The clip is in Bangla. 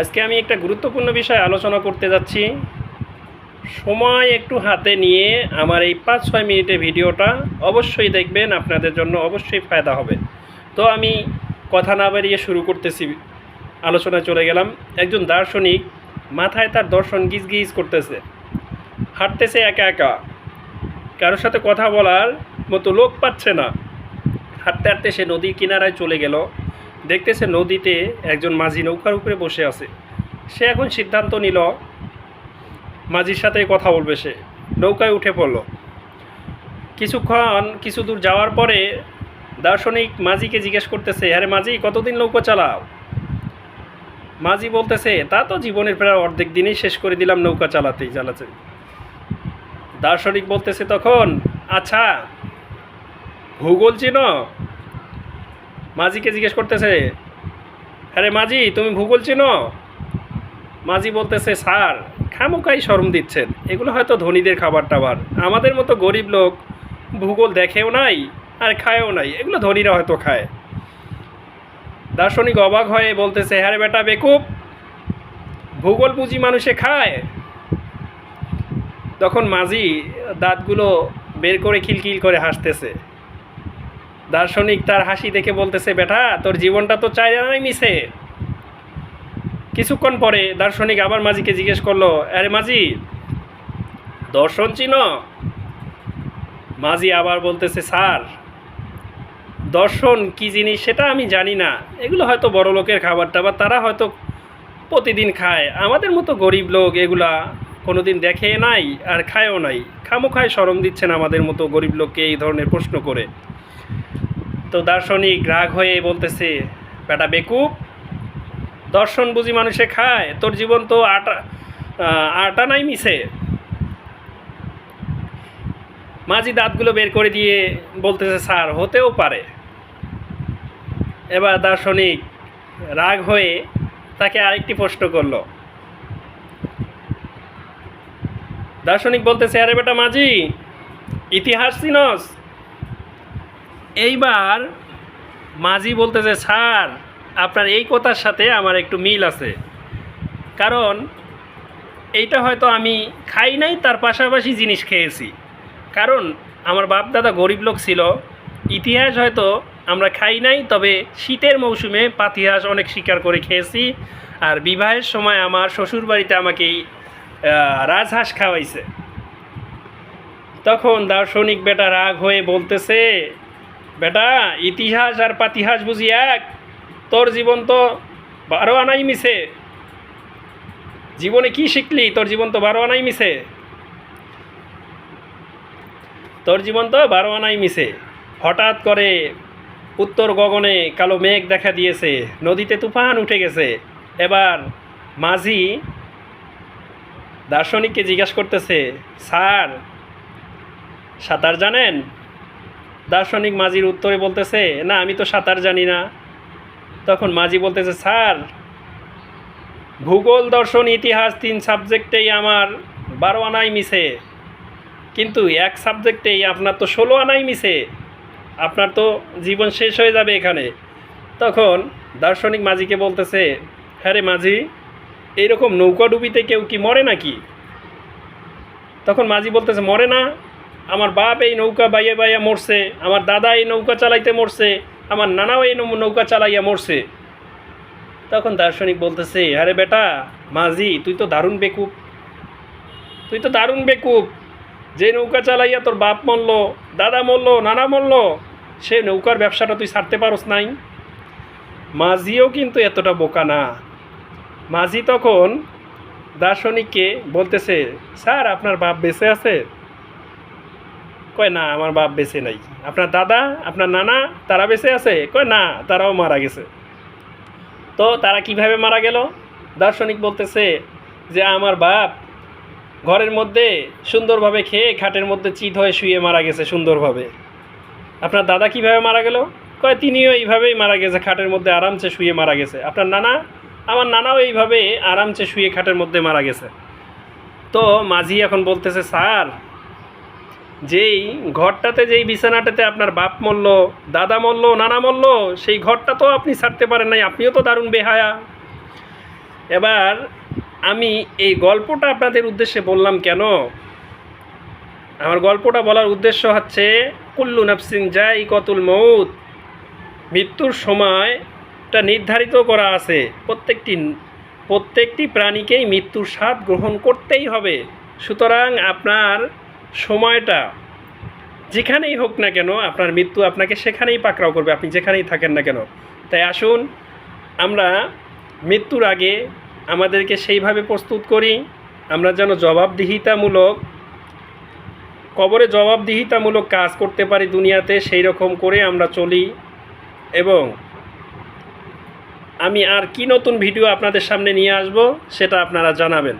আজকে আমি একটা গুরুত্বপূর্ণ বিষয় আলোচনা করতে যাচ্ছি। সময় একটু হাতে নিয়ে আমার এই পাঁচ ছয় মিনিটের ভিডিওটা অবশ্যই দেখবেন, আপনাদের জন্য অবশ্যই ফায়দা হবে। তো আমি কথা না বাড়িয়ে শুরু করতেছি আলোচনায় চলে গেলাম। একজন দার্শনিক মাথায় তার দর্শন গিজ গিজ করতেছে, হাঁটতেছে একা একা। কারোর সাথে কথা বলার মতো লোক পাচ্ছে না। হাঁটতে হাঁটতে সে নদীর কিনারায় চলে গেল। দেখতেছে নদীতে একজন মাঝি নৌকার উপরে বসে আছে। সে এখন সিদ্ধান্ত নিল, মাঝির সাথে কথা বলবে সে। নৌকায় উঠে পড়ল। কিছুক্ষণ কিছু দূর যাওয়ার পরে দার্শনিক মাঝিকে জিজ্ঞেস করতেছে, আরে মাঝি, কতদিন নৌকা চালাও? মাঝি বলতেছে, তা তো জীবনের প্রায় অর্ধেক দিনই শেষ করে দিলাম নৌকা চালাতেই চালাতে। দার্শনিক বলতেছে তখন আচ্ছা ভূগোল চিনো? মাঝিকে জিজ্ঞেস করতেছে, আরে মাঝি, তুমি ভূগোল চিনো? মাঝি বলতেছে, স্যার খামুকাই শরম দিচ্ছেন। এগুলো হয়তো ধনীদের খাবার টাবার আমাদের মতো গরিব লোক ভূগোল দেখেও নাই আর খায়ও নাই। এগুলো ধনীরা হয়তো খায়। দার্শনিক অবাক হয়ে বলতেছে হ্যাঁ বেটা বেকুব, ভূগোল পুঁজি মানুষে খায়? তখন মাঝি দাঁতগুলো বের করে খিলখিল করে হাসতেছে। দার্শনিক তার হাসি দেখে বলতেছে, বেটা, তোর জীবনটা তো চাই নাই মিশে। কিছুক্ষণ পরে দার্শনিক আবার মাঝিকে জিজ্ঞেস করল, আরে মাঝি, দর্শন চিনো? মাঝি আবার বলতেছে, স্যার, দর্শন কি জিনিস সেটা আমি জানি না। এগুলো হয়তো বড় লোকের খাবার টাবার তারা হয়তো প্রতিদিন খায়। আমাদের মতো গরিব লোক এগুলা কোনোদিন দেখে নাই আর খায়ও নাই। খামো খায় সরম দিচ্ছেন আমাদের মতো গরিব লোককে এই ধরনের প্রশ্ন করে। তো দার্শনিক রাগ হয়ে বলতেছে, বেটা বেকুব, দর্শন বুঝি মানুষে খায়, তোর জীবন তো আটা আটা নাই মিশে মাঝি দাঁতগুলো বের করে দিয়ে বলতেছে, স্যার, হতেও পারে। এবার দার্শনিক রাগ হয়ে তাকে আরেকটি প্রশ্ন করল। দার্শনিক বলতেছে, আরে বেটা মাঝি, ইতিহাস চিনস? এইবার মাঝি বলতেছে, স্যার, আপনার এই কথার সাথে আমার একটু মিল আছে। কারণ এইটা হয়তো আমি খাই নাই, তার পাশাপাশি জিনিস খেয়েছি। কারণ আমার বাপ দাদা গরিব লোক ছিল। ইতিহাস হয়তো আমরা খাই নাই, তবে শীতের মৌসুমে পাতিহাস অনেক শিকার করে খেয়েছি। আর বিবাহের সময় আমার শ্বশুর বাড়িতে আমাকে রাজহাঁস খাওয়াইছে। তখন দার্শনিক বেটা রাগ হয়ে বলতেছে বেটা, ইতিহাস আর পাতিহাস বুঝি এক। তোর জীবন তো বারো আনাই মিশে। জীবনে কি শিখলি? তোর জীবন তো বারো আনাই মিশে। তোর জীবন তো বারো আনাই মিশে। হঠাৎ করে উত্তর গগনে কালো মেঘ দেখা দিয়েছে। নদীতে তুফান উঠে গেছে। এবার মাঝি দার্শনিককে জিজ্ঞাসা করতেছে, স্যার, সাঁতার জানেন? দার্শনিক মাঝির উত্তরে বলতেছে, না, আমি তো সাঁতার জানি না। তখন মাঝি বলতেছে, স্যার, ভূগোল, দর্শন, ইতিহাস তিন সাবজেক্টেই আমার বারো আনাই মিশে। কিন্তু এক সাবজেক্টেই আপনার তো ষোলো আনাই মিশে। আপনার তো জীবন শেষ হয়ে যাবে এখানে। তখন দার্শনিক মাঝিকে বলতেছে হ্যাঁ রে মাঝি এইরকম নৌকা ডুবিতে কেউ কি মরে নাকি? তখন মাঝি বলতেছে, মরে না আমার বাপ এই নৌকা বাইয়া বাইয়া মরছে, আমার দাদা এই নৌকা চালাইতে মরছে, আমার নানাও এই নৌকা চালাইয়া মরছে। তখন দার্শনিক বলতেছে, আরে বেটা, মাঝি, তুই তো দারুণ বেকুব। তুই তো দারুণ বেকুব। যে নৌকা চালাইয়া তোর বাপ মরল, দাদা মরল, নানা মরল, সে নৌকার ব্যবসাটা তুই ছাড়তে পারস নাই। মাঝিও কিন্তু এতটা বোকা না। মাঝি তখন দার্শনিককে বলতেছে, স্যার, আপনার বাপ বেঁচে আছে? কয়, না, আমার বাপ বেঁচে নাই। আপনার দাদা, আপনার নানা, তারা বেঁচে আছে? কয়, না, তারাও মারা গেছে। তো তারা কীভাবে মারা গেল? দার্শনিক বলতেছে যে, আমার বাপ ঘরের মধ্যে সুন্দরভাবে খেয়ে খাটের মধ্যে চিত হয়ে শুয়ে মারা গেছে সুন্দরভাবে। আপনার দাদা কীভাবে মারা গেল? কয়, তিনিও এইভাবেই মারা গেছে, খাটের মধ্যে আরামসে শুয়ে মারা গেছে। আপনার নানা? আমার নানাও এইভাবে আরামসে শুয়ে খাটের মধ্যে মারা গেছে। তো মাঝি এখন বলতেছে, স্যার যেই ঘরটাতে, যেই বিছানাটাতে আপনার বাপ মরল, দাদা মরল, নানা মরল, সেই ঘরটা তো আপনি ছাড়তে পারেন নাই, আপনিও তো দারুণ বেহায়া। এবার আমি এই গল্পটা আপনাদের উদ্দেশ্যে বললাম কেন? আমার গল্পটা বলার উদ্দেশ্য হচ্ছে, কুল্লু নাফসিন যাই কতুল মৌত মৃত্যুর সময়টা নির্ধারিত করা আছে। প্রত্যেকটি প্রত্যেকটি প্রাণীকেই মৃত্যুর স্বাদ গ্রহণ করতেই হবে। সুতরাং আপনার সময়টা যেখানেই হোক না কেন, আপনার মৃত্যু আপনাকে সেখানেই পাকড়াও করবে, আপনি যেখানেই থাকেন না কেন। তাই আসুন, আমরা মৃত্যুর আগে আমাদেরকে সেইভাবে প্রস্তুত করি, আমরা যেন জবাবদিহিতামূলক, কবরে জবাবদিহিতামূলক কাজ করতে পারি দুনিয়াতে, সেই রকম করে আমরা চলি এবং আমি আর কি নতুন ভিডিও আপনাদের সামনে নিয়ে আসব, সেটা আপনারা জানাবেন।